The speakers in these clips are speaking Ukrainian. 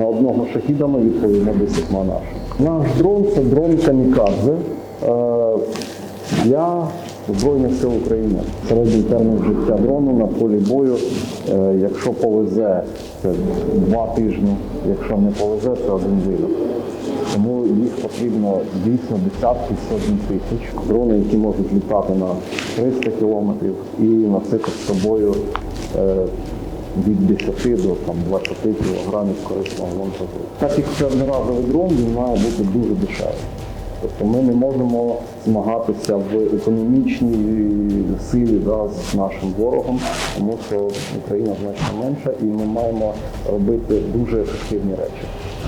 на одного шахіда ми відповімо 10 наших. Наш дрон це дрон камікадзе е, для Збройних сил України. Середній термін життя дрону на полі бою, е, якщо повезе, це два тижні, якщо не повезе, це один виліт. Тому їх потрібно дійсно десятки сотні тисяч. Дрони, які можуть літати на 300 кілометрів і носити з собою е, від 10 до там, 20 кілограмів корисного вантажу. Так як це одноразовий дрон, він має бути дуже дешевий. Тобто ми не можемо змагатися в економічній силі да, з нашим ворогом, тому що Україна значно менша і ми маємо робити дуже ефективні речі.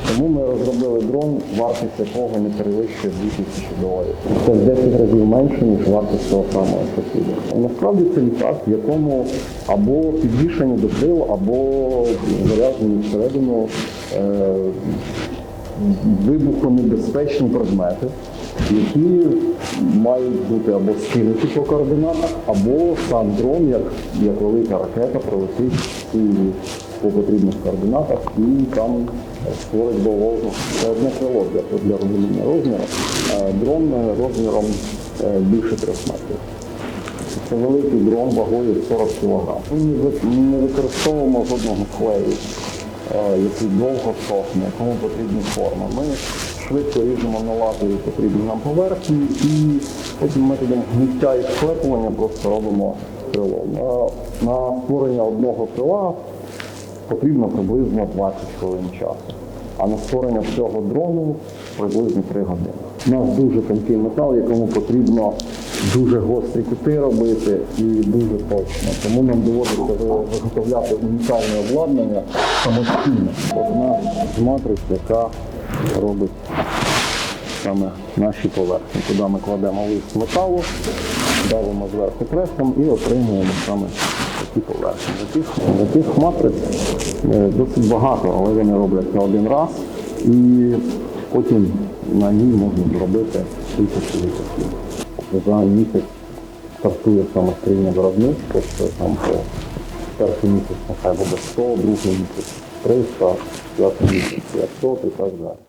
Тому ми розробили дрон, вартість якого не перевищує 2000 доларів. Це в 10 разів менше, ніж вартість того самого сусіда. Насправді це літак, в якому або підвішені до крил, або заряджені всередину е, вибухонебезпечні предмети, які мають бути або скинуті по координатах, або сам дрон, як, як велика ракета, пролетить і по потрібних координатах і там створить доволі Це одне крило для, розуміння розміру. Дрон розміром е, більше трьох метрів. Це великий дрон вагою 40 кг. Ми не використовуємо жодного клею, е, який довго сохне, якому потрібні форми. Ми швидко ріжемо на лазері потрібні нам поверхні і потім методом гниття і склепування просто робимо крило. На створення одного крила потрібно приблизно 20 хвилин часу. А на створення всього дрону приблизно 3 години. У нас дуже тонкий метал, якому потрібно дуже гострі кути робити і дуже точно. Тому нам доводиться виготовляти унікальне обладнання самостійно. Одна з матриць, яка робить саме наші поверхні. Туди ми кладемо лист металу, давимо зверху пресом і отримуємо саме такі поверхні. Таких, таких матриць е, досить багато, але вони роблять на один раз. І потім на ній можна зробити тисячі літаків. За місяць стартує самостійне виробництво, що там по перший місяць нехай буде 100, другий місяць 300, п'ятий місяць 500 і так далі.